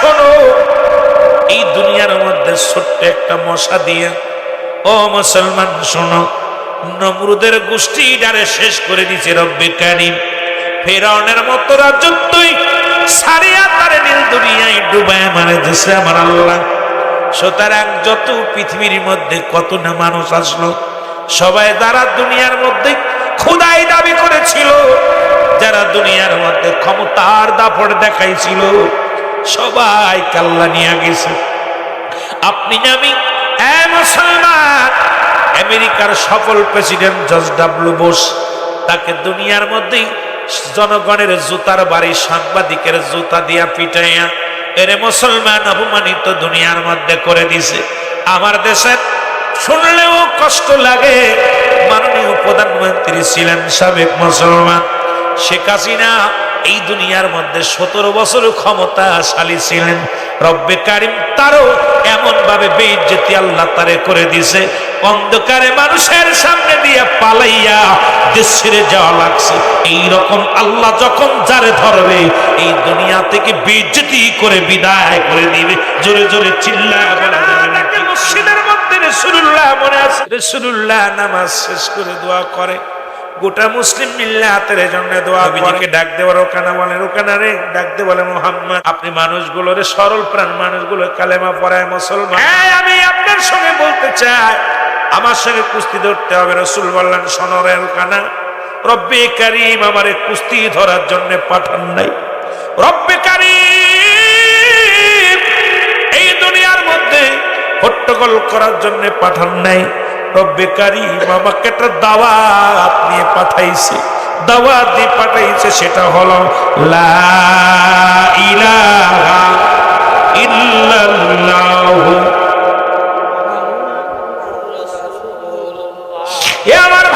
শোনো, এই দুনিয়ার মধ্যে ছোট্ট একটা মশা দিয়ে, ও মুসলমান শোনো, নমরুদের গোষ্ঠী ডারে শেষ করে দিছে রব্বে কারিম। ফেরাউনের মতো রাজত্বই সারিয়া তারে নীল দুনিয়ায় ডুবায় মারে দিছে আমার আল্লাহ। সুতরাং যত পৃথিবীর মধ্যে কত না মানুষ আসলো, সবাই যারা দুনিয়ার মধ্যে খুদাই দাবি করেছিল, যারা দুনিয়ার মধ্যে ক্ষমতার দাপড় দেখাইছিল সবাই কাল্লা নিয়ে গেছে। আপনি আমি মুসলমান, আমেরিকার সফল প্রেসিডেন্ট জর্জ ডাব্লু বোস তাকে দুনিয়ার মধ্যেই জনগণের জুতার বাড়ি, সাংবাদিকের জুতা দিয়া পিটাইয়া, এরে মুসলমান অপমানিত দুনিয়ার মধ্যে করে দিছে। আমার দেশের শুনলেও কষ্ট লাগে। মাননীয় প্রধানমন্ত্রী ছিলেন সাবেক মুসলমান, শেখ হাসিনা এই দুনিয়ার মধ্যে সতেরো বছর ক্ষমতাশালী ছিলেন। রব্বে কারিম তারও এমন ভাবে বেইজ্জতি আল্লাহ তারে করে দিছে। অন্ধকারে মানুষের সামনে দিয়ে পালাইয়া দেশ যাওয়া লাগছে। এই রকম আল্লাহ যখন যারে ধরবে এই দুনিয়া থেকে বেইজ্জতি করে বিদায় করে দিবে। জোরে জোরে চিল্লা বলা যাবে না মসজিদের মধ্যে রসুল্লাহ মনে আছে। রসুল্লাহ নামাজ শেষ করে দোয়া করে। গোটা মুসলিম মিল্লে হাতের জন্য দোয়া বিজিকে ডাক দেওয়ার ওখানা বলে ওখানা রে। ডাক দে বলে মোহাম্মদ আপনি মানুষগুলোর সরল প্রাণ মানুষগুলো কালেমা পড়ায় মুসলমান। হ্যাঁ আমি আপনার সঙ্গে বলতে চাই। আমার সঙ্গে কুস্তি ধরতে হবে রসুল বললেন সনরে ওখানা রব্বে কারিম আমারে কুস্তি ধরার জন্য পাঠান নাই। রব্বে কারিম এই দুনিয়ার মধ্যে হট্টগোল করার জন্য পাঠান নাই। রব্বে কারিম একটা দাওয়াত নিয়ে পাঠাইছে। দাওয়াত দিয়ে পাঠাইছে সেটা হলো, লা এ আমার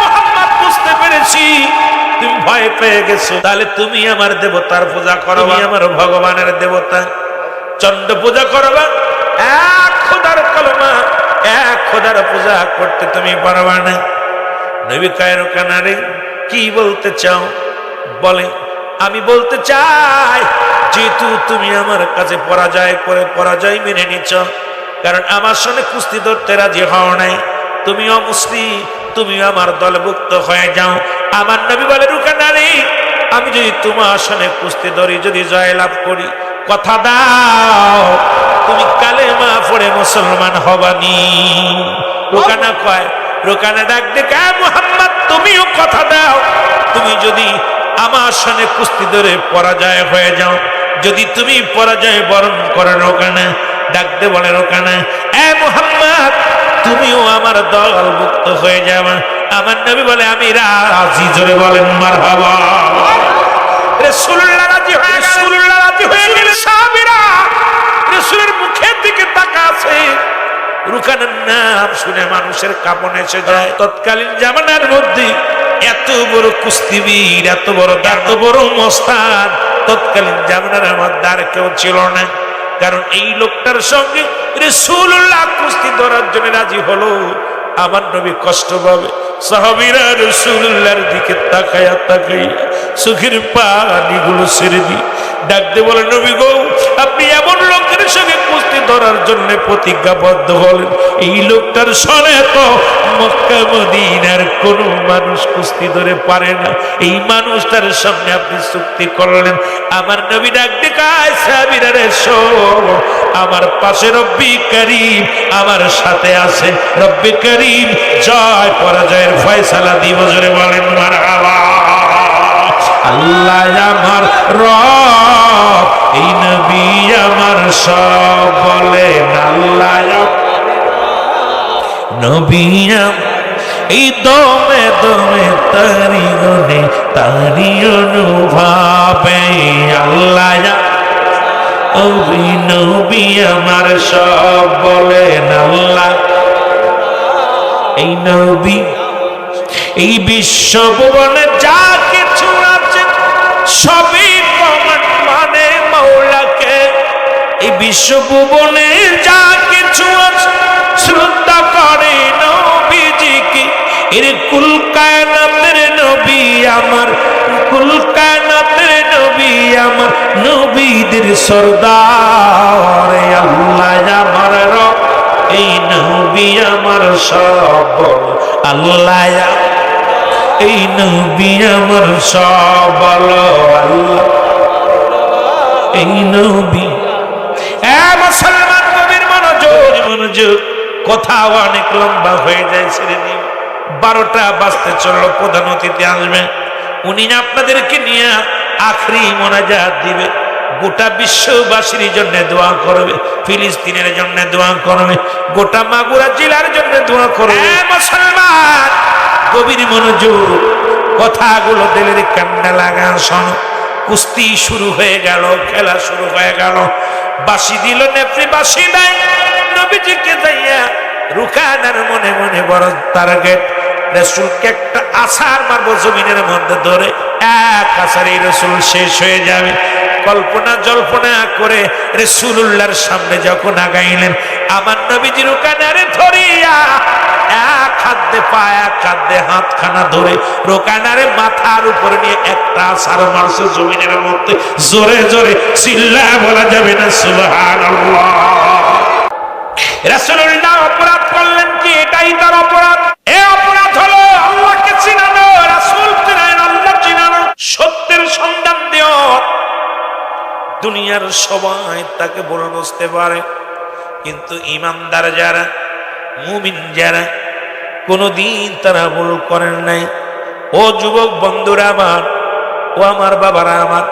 মোহাম্মদ, বুঝতে পেরেছি ভয় পেয়ে গেছো। তাহলে তুমি আমার দেবতার পূজা করো আমি আমার ভগবানের দেবতা। চন্ড পূজা করবা এক খোদার কলমা, এক খোদার পূজা করতে তুমি পারবা না। নবী কায়ের কানারে কি বলতে চাও? বলে, আমি বলতে চাই যেহেতু তুমি আমার কাছে পরাজয় করে পরাজয় মেনে নিচ্ছ কারণ আমার সঙ্গে কুস্তি ধরতে রাজি হও নাই। তুমি অমুসলিম, তুমি আমার দলভুক্ত হয়ে যাও। আমার নবী বলে রুকা নারী আমি যদি তোমার সঙ্গে কুস্তি ধরি, যদি জয়লাভ করি, কথা দাও। তুমি কালে মা পড়ে মুসলমান হবানি। রোকানা কয় রোকানা ডাক ডেকে মোহাম্মদ তুমিও কথা দাও। তুমি যদি আমার সঙ্গে কুস্তি ধরে পরাজয় হয়ে যাও যদি তুমি পরাজয় বরণ করে রোকানা ডাকতে বলে রোকানা এ মোহাম্মদ তুমিও আমার দলভুক্ত হয়ে যাবে আমার নবী বলে আমি রাজি জোরে বলেন মার বাবা রাজি হয়ে রাসূলুল্লাহ রাজি হয়ে গেলে রুকানের নাম শুনে মানুষের কাপন এসে যায়। তৎকালীন জামানার মধ্যে এত বড় কুস্তিবীর এত বড় এত বড় মস্তান তৎকালীন জামানার মধ্যে আর কেউ ছিল না। কারণ এই লোকটার সঙ্গে রসুল্লাহ কুস্তি ধরার জন্য রাজি হলো। আমার নবী কষ্ট পাবে। সাহাবিরা রসুল্লাহর দিকে তাকায়া তাকাইয়া সুখের পানিগুলো ছেড়ে দি ডাকতে বলে, নবী গো, আপনি এমন লোকের সঙ্গে কুস্তি ধরার জন্য প্রতিজ্ঞাবদ্ধ হলেন। এই লোকটার সনে তো মক্কা মদিনার কোন মানুষ কুস্তি ধরে পারে না। এই মানুষটার সামনে আপনি চুক্তি করলেন। আমার নবী ডাকতে কায় সাবিরা রে, শোন, আমার পাশে রব্বি করিম, আমার সাথে আছে রব্বি করিম। জয় পরাজয়ের ফয়সালা দিব, জোরে বলেন, মারহাবা। আল্লাহ আমার রব, এই নবী আমার সব বলেন আল্লাহ। নবী এই দমে দমে তারি গনে তারি অনুভাবে আল্লাহ। নবী নবী আমার সব বলেন আল্লাহ। এই নবী, এই বিশ্বভুবনে যা কিছু সবই প্রমাণ মানে মৌলাকে। এই বিশ্বভুবনে যা কিছু আছে, শ্রদ্ধা করে নবীজিকে। এর কুল কায়নাতের নবী আমার, কুল নবী আমার, নবীদের সর্দার আল্লাহ আমার রব। এই নবী আমার সব আল্লাহ এই নবী আমার সব বলো আল্লাহ এই নবী। এ মুসলমান নবীর মনোযোগ মনোযোগ। কোথাও অনেক লম্বা হয়ে যায়, ছেড়ে দিন বারোটা বাজতে চলল, প্রধান অতিথি আসবে। উনি আপনাদেরকে নিয়ে আখরি মোনাজাত দিবে। গোটা বিশ্ববাসীর জন্য দোয়া করবে, ফিলিস্তিনের জন্য দোয়া করবে, গোটা মাগুরা জেলার জন্য দোয়া করবে। মুসলমান! গভীর মনোযোগ, কথাগুলো দিলের কান্না লাগা শোনো। কুস্তি শুরু হয়ে গেল, খেলা শুরু হয়ে গেল। বাসি দিল নেত্রী বাসি দেয় নবীজিকে যাইয়া রুকানার মনে মনে বড় টার্গেট রসুলকে একটা আশার মারবো জমিনের মধ্যে ধরে, এক এই রসুল শেষ হয়ে যাবে। কল্পনা, জল্পনা করে রসুল্লাহর সামনে যখন আগাইলেন, আমার নবীজি রুকানারে ধরিয়া মাথার উপরে নিয়ে একটা মধ্যে। জোরে জোরে চিল্লা বলা যাবে না অপরাধ করলেন কি? দুনিয়ার সবাই তাকে বলে বসতে পারে। কিন্তু ইমানদার যারা, মুমিন যারা, কোনোদিন তারা ভুল করেন নাই। ও যুবক বন্ধুরা আমার, ও আমার বাবারা আমার,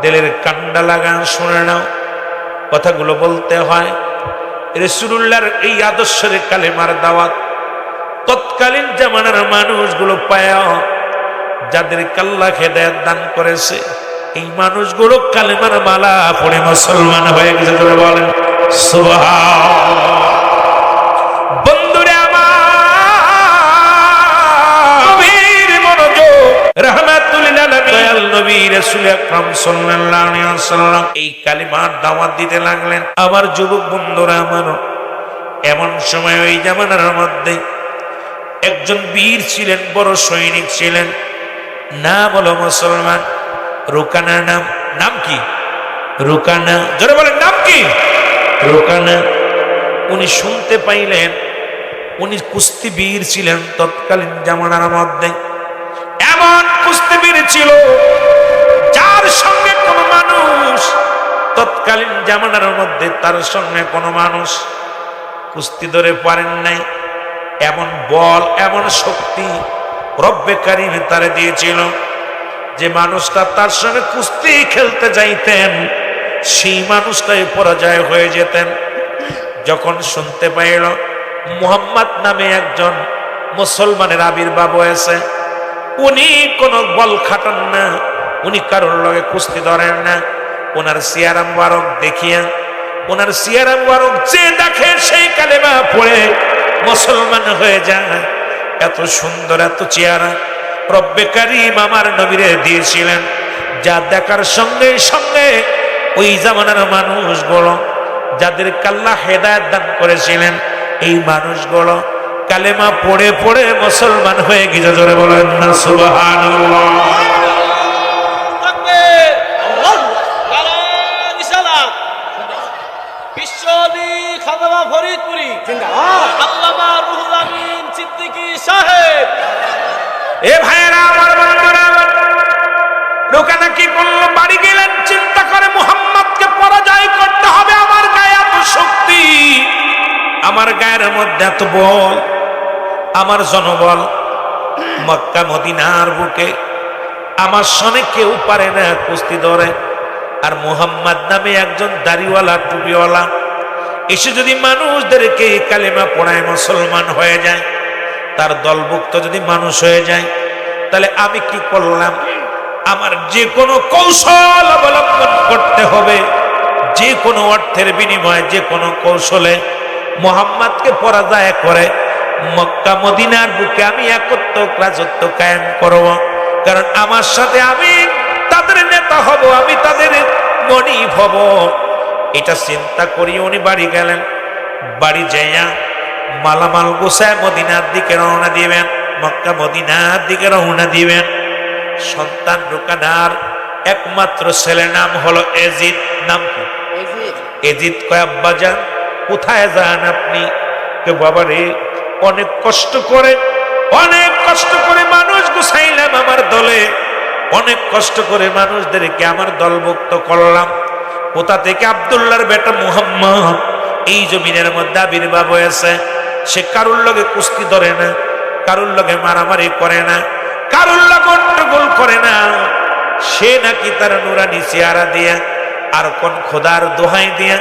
দেলের কান্ডা লাগান শুনে নাও। কথাগুলো বলতে হয় রসুল্লাহর এই আদর্শের কালেমার দাওয়াত। তৎকালীন জামানার মানুষগুলো পায়, যাদের কাল্লা খেদায়াত দান করেছে। এই মানুষগুলো কালেমার মালা পড়ে মুসলমান হয়ে গেছে ধরে বলেন দয়াল নবী এই দিতে লাগলেন। যুবক বন্ধুরা এমন সময় ওই একজন বীর ছিলেন, বড় সৈনিক ছিলেন। না বলো মুসলমান রুকানার নাম নাম কি? রুকানা, জোরে বলেন, নাম কি? রুকানা। উনি শুনতে পাইলেন, উনি কুস্তিবীর ছিলেন তৎকালীন জামানার মধ্যে। এমন কুস্তিবীর ছিল যার সঙ্গে কোনো মানুষ, তৎকালীন জামানার মধ্যে তার সঙ্গে কোনো মানুষ কুস্তি ধরে পারেন নাই। এমন বল, এমন শক্তি রব্বে কারিমে তারে দিয়েছিল। যে মানুষটা তার সঙ্গে কুস্তি খেলতে যাইতেন, সেই মানুষটাই পরাজয় হয়ে যেতেন। যখন শুনতে পাইল মুহাম্মদ নামে একজন মুসলমানের আবির্ভাব হয়েছে, উনি কোনো বল খাটান না, উনি কারোর লগে কুস্তি ধরেন না। ওনার সিয়ারাম বারক দেখিয়া ওনার সিয়ারাম বারক যে দেখে সেই কালেমা পড়ে মুসলমান হয়ে যায়। এত সুন্দর, এত চেহারা। রব্বে কারিম আমার নবীরে দিয়েছিলেন। যা দেখার সঙ্গে সঙ্গে ওই জামানার মানুষগুলো যাদের কাল্লা হেদায়ত দান করেছিলেন এই মানুষগুলো কালেমা পড়ে পড়ে মুসলমান হয়ে গিয়ে জোরে বলেন না সুবহানাল্লাহ। ফরিদপুরি। আল্লামা রুহুল আমিন সিদ্দিকী সাহেব। এ ভাইয়েরা, আমার বন্ধুরা রোকানা কি করল বাড়ি গেলেন, চিন্তা করে মুহাম্মদকে পরাজয় করতে হবে আমার গায়ে এত শক্তি। আমার গায়ের মধ্যে এত বল, আমার জনবল, মক্কা, মদিনার বুকে। আমার সনে কেউ পারে না, কুস্তি ধরে। আর মুহাম্মদ নামে একজন দাড়িওয়ালা, টুপিওয়ালা, এসে যদি মানুষদেরকে কালেমা পড়ায় মুসলমান হয়ে যায় তার দলভুক্ত যদি মানুষ হয়ে যায়, তাহলে আমি কি করলাম? আমার যে কোনো কৌশল অবলম্বন করতে হবে। যে কোনো অর্থের বিনিময়ে যে কোনো কৌশলে মোহাম্মদকে পরাজয় করে মক্কা, মদিনার বুকে আমি একত্র রাজত্ব কায়েম করব। কারণ আমার সাথে আমি তাদের নেতা হব, আমি তাদের মনিব হব। এটা চিন্তা করি উনি বাড়ি গেলেন। বাড়ি যাইয়া মালামাল গোসায় মদিনার দিকে রওনা দিবেন মক্কা মদিনার দিকে রওনা দিবেন। সন্তান রুকানার একমাত্র ছেলের নাম হলো এজিদ। নাম কি? এজিদ। কয় আব্বা যান কোথায় যান আপনি? কে বাবা রে অনেক কষ্ট করে অনেক কষ্ট করে মানুষ গুছাইলাম আমার দলে। অনেক কষ্ট করে মানুষদেরকে আমার দলভুক্ত করলাম। কোথা থেকে? আবদুল্লাহর বেটা মুহাম্মদ। এই জমিনের মধ্যে আবির্ভাব হয়েছে। সে কারুর লগে কুস্তি ধরে না, কারুর লগে মারামারি করে না, কারুর লগে অট্টগোল করে না। সে নাকি তার নুরানি চেহারা দিয়া আর কোন খোদার দোহাই দিয়া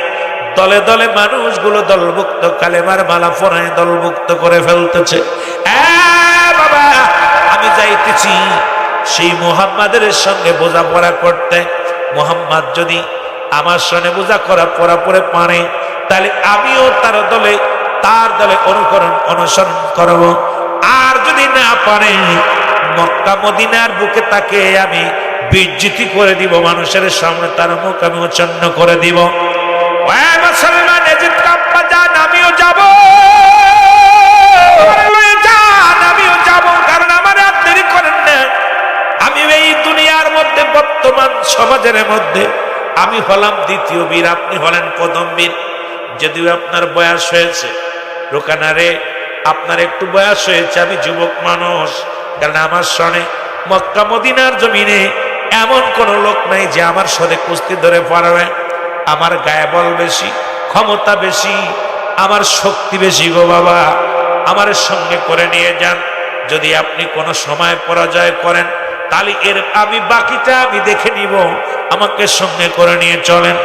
দলে দলে মানুষগুলো দলভুক্ত, কালেমার মালা ফোরায় দলভুক্ত করে ফেলতেছে। বাবা, আমি যাইতেছি। সেই মুহাম্মাদের সঙ্গে বোঝাপড়া করতে। মোহাম্মদ যদি আমার সঙ্গে বোঝা করা পড়া পড়ে পারে তাহলে আমিও তার দলে তার দলে অনুকরণ, অনুসরণ করব। আর যদি না পারে, মক্কা, মদিনার বুকে তাকে আমি বিজ্জিতি করে দিব, মানুষের সামনে তার মুখ আমি উচ্ছন্ন করে দিব। আমিও কারণ আমার করেন না। আমি এই দুনিয়ার মধ্যে, বর্তমান সমাজের মধ্যে, আমি হলাম দ্বিতীয় বীর, আপনি হলেন প্রথম বীর। যদিও আপনার বয়স হয়েছে। রোকানারে, আপনার একটু বয়স হয়েছে, আমি যুবক মানুষ। কারণ আমার সনে মক্কা মদিনার জমিনে এমন কোন লোক নাই যে আমার সনে কুস্তি ধরে পারবে আমার গায়ে বল বেশি, ক্ষমতা বেশি, আমার শক্তি বেশি গো বাবা। আমার সঙ্গে করে নিয়ে যান। যদি আপনি কোনো সময় পরাজয় করেন, তাহলে এর আমি বাকিটা আমি দেখে নিব। আমাকে সঙ্গে করে নিয়ে চলেন।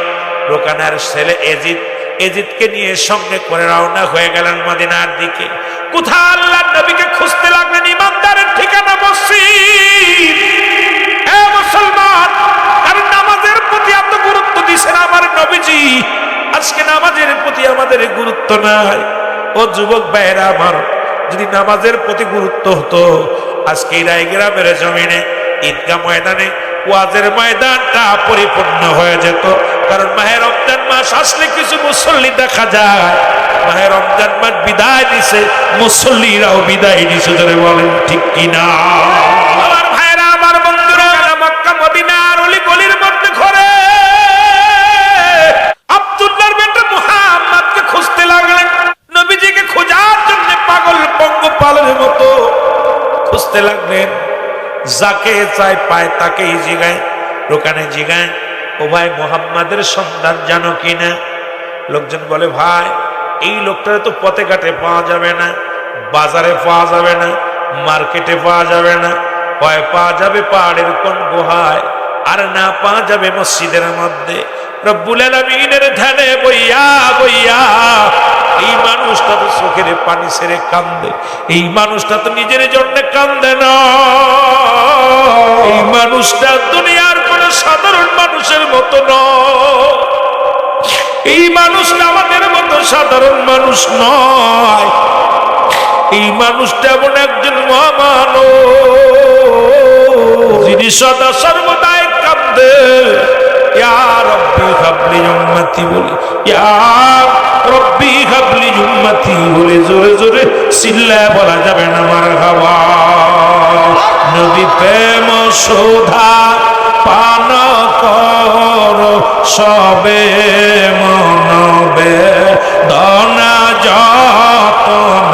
রোকানার ছেলে এজিদ এজিদকে নিয়ে সঙ্গে করে রওনা হয়ে গেলেন মদিনার দিকে। কোথা আল্লাহ নবীকে খুঁজতে লাগলেন? ইমানদারের ঠিকানা মসজিদ মুসলমান আর নামাজের প্রতি এত গুরুত্ব দিছেন আমার নবীজি। আজকে নামাজের প্রতি আমাদের গুরুত্ব নাই। ও যুবক ভাইয়েরা আমার, যদি নামাজের প্রতি গুরুত্ব হতো, আজকে এই রায় গ্রামের জমিনে ঈদগাহ ময়দানে ওয়াজের ময়দানটা পরিপূর্ণ হয়ে যেত। কারণ মাহের রমজান মাস আসলে কিছু মুসল্লি দেখা যায়। মাহের রমজান মাস বিদায় দিছে মুসল্লিরাও বিদায় দিছে ধরে বলেন, ঠিক কিনা? আমার অলি ঘরে খুঁজতে লাগলেন। নবীজিকে খোঁজার জন্য পাগল যাকে চায় পায়, তাকেই জিগায়, দোকানে জিগায়। ও ভাই মোহাম্মদের সন্ধান জানো কিনা? লোকজন বলে, ভাই, এই লোকটারে তো পথে ঘাটে পাওয়া যাবে না, বাজারে পাওয়া যাবে না, মার্কেটে পাওয়া যাবে না। হয় পাওয়া যাবে পাহাড়ের কোন গুহায়, আর না পাওয়া যাবে মসজিদের মধ্যে। এই মানুষটা তো চোখের পানি ছেড়ে কান্দে, এই মানুষটা তো নিজের জন্য কান্দে না। এই মানুষটা দুনিয়ার সাধারণ মানুষের মতো নয়। এই মানুষটা আমাদের মতো সাধারণ মানুষ নয়। এই মানুষটা এমন একজন মহামান যিনি সদা যাবে না আমার হাওয়া। নবী প্রেম শোধা পান কর সবে মনবে দনা যতন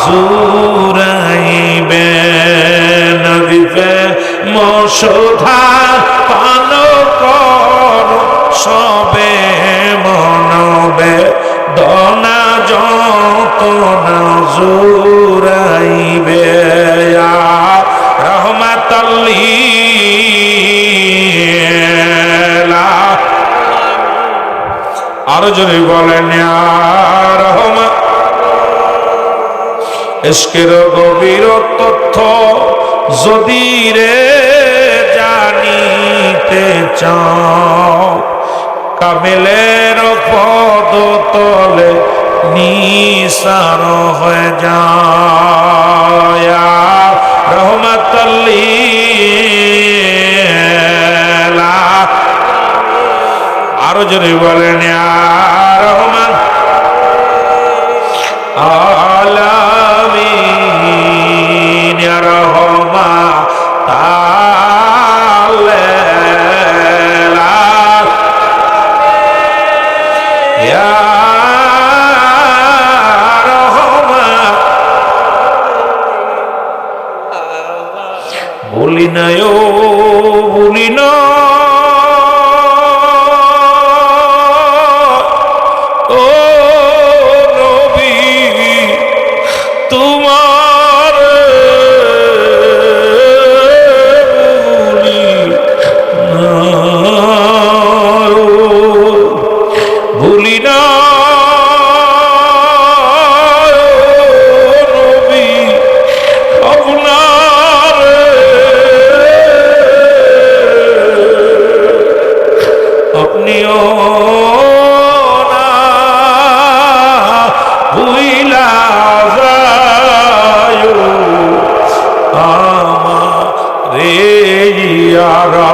জুরাইবে নদীতে মশুধা শোধা পান কর সবে যদি বলেন এসকের গভীর তথ্য যদি রে জানিতে চাও, কামেলের পদ তলে নিসার হয়ে যায়। রহমাতাল্লিলা। আরও জোরে বলেন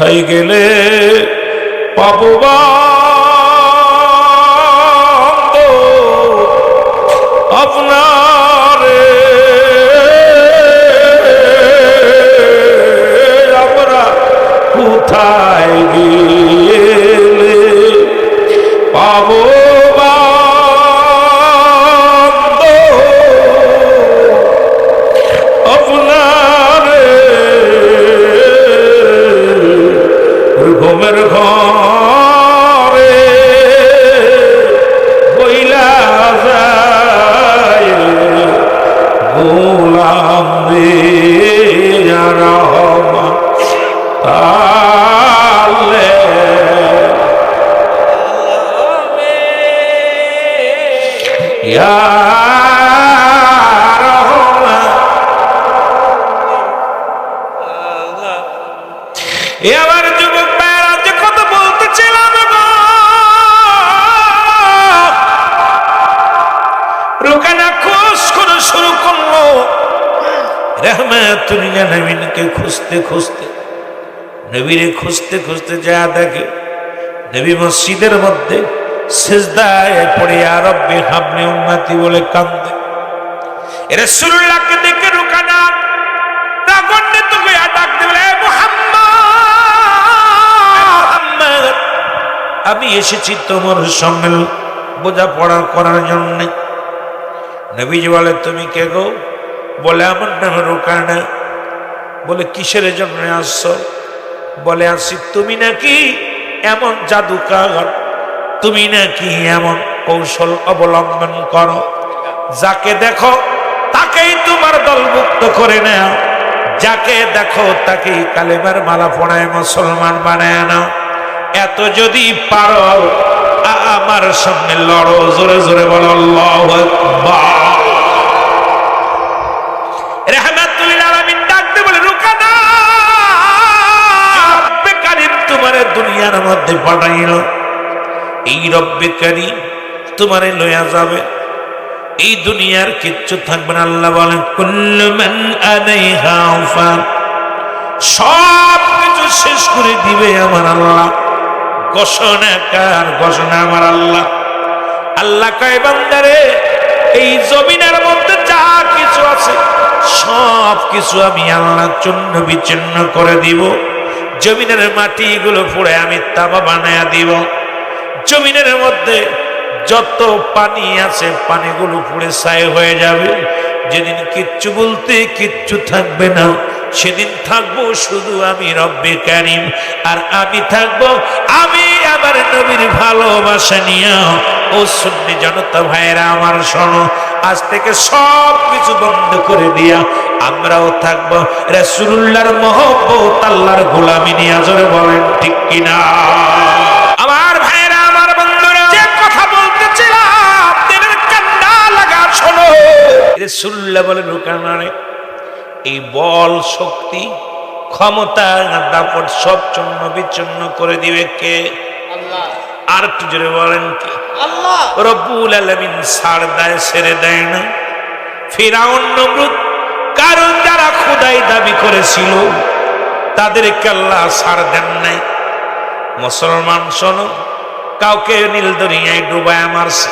কোথায় গেলে পাবো এবার যুবক ভাইয়েরা যে কথা বলতেছিলাম করে শুরু করল। রহমাতুল্লাহ নবীনকে খুঁজতে খুঁজতে। নবীরে খুঁজতে খুঁজতে যা দেখে নবী মসজিদের মধ্যে সেজদায় পড়ে আরব্বে হাবনে উন্নতি বলে কান্দে এরা সুরুল্লাহকে দেখে রুকানা রাগান্বিত হয়ে ডাক দিলে মুহাম্মদ। আমি এসেছি তোমার সঙ্গে বোঝাপড়া করার জন্য। নবীজি বলে, তুমি কে গো? বলে, আমার নাম রুকানা। বলে, কিসের জন্য আসছো? বলে আসি, তুমি নাকি এমন জাদুকার? তুমি নাকি এমন কৌশল অবলম্বন করো? যাকে দেখো তাকেই তোমার দলমুক্ত করে নাও। যাকে দেখো তাকে কালেমার মালা পড়ায় মুসলমান বানায় নাও। এত যদি পারো আমার সামনে লড়ো, জোরে জোরে বলো, আল্লাহু আকবার। দুনিয়ার মধ্যে পাঠাইল। এই রব্বে কারীম তোমারে লইয়া যাবে। এই দুনিয়ার কিচ্ছু থাকবে না, আল্লাহ বলেন, কুল্লু মান আলাইহা ফান সব কিছু শেষ করে দিবে আমার আল্লাহ। ঘোষণা কার ঘোষণা আমার আল্লাহ। আল্লাহ কয়, বান্দারে, এই জমিনের মধ্যে যা কিছু আছে, সব কিছু আমি আল্লাহ জন্য বিচ্ছিন্ন করে দিব। জমিনের মাটিগুলো পুড়ে আমি তাবা বানায়া দিব। জমিনের মধ্যে যত পানি আছে, পানিগুলো পুড়ে ছাই হয়ে যাবে। যেদিন কিচ্ছু বলতে কিচ্ছু থাকবে না, সেদিন থাকব শুধু আমি রব্বে কারিম। আর আমি থাকব, আমি আবার নবীর ভালোবাসা নিয়ে। ও সুন্নি জনতা ভাইয়েরা, আমার শোনো আজ থেকে সব কিছু বন্ধ করে দিয়া আমরাও থাকব। রাসূলুল্লাহর মহব্বত আল্লাহর গোলামি নিয়ে জোরে বলেন ঠিক কিনা? আমার ভাইয়েরা আমার বন্ধুরা যে কথা বলতেছিলাম দিনের কান্না লাগা শোনো। রাসূলুল্লাহ বলে লুকানারে এই বল শক্তি ক্ষমতা দাপট সব চন্ন বিচ্ছন্ন করে দিবে কে? আর একটু জোরে বলেন কে? আল্লাহ। রব্বুল আলমিন ছাড় দেয়, ছেড়ে দেয় না। ফিরাউন নমরুদ, কারণ যারা খোদাই দাবি করেছিল, তাদেরকে আল্লাহ সার দেন নাই। মুসলমান, শোনো, কাউকে নীল দরিয়ায় ডুবায় মারছে,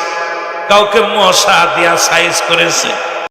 কাউকে মশা দিয়া সাইজ করেছে।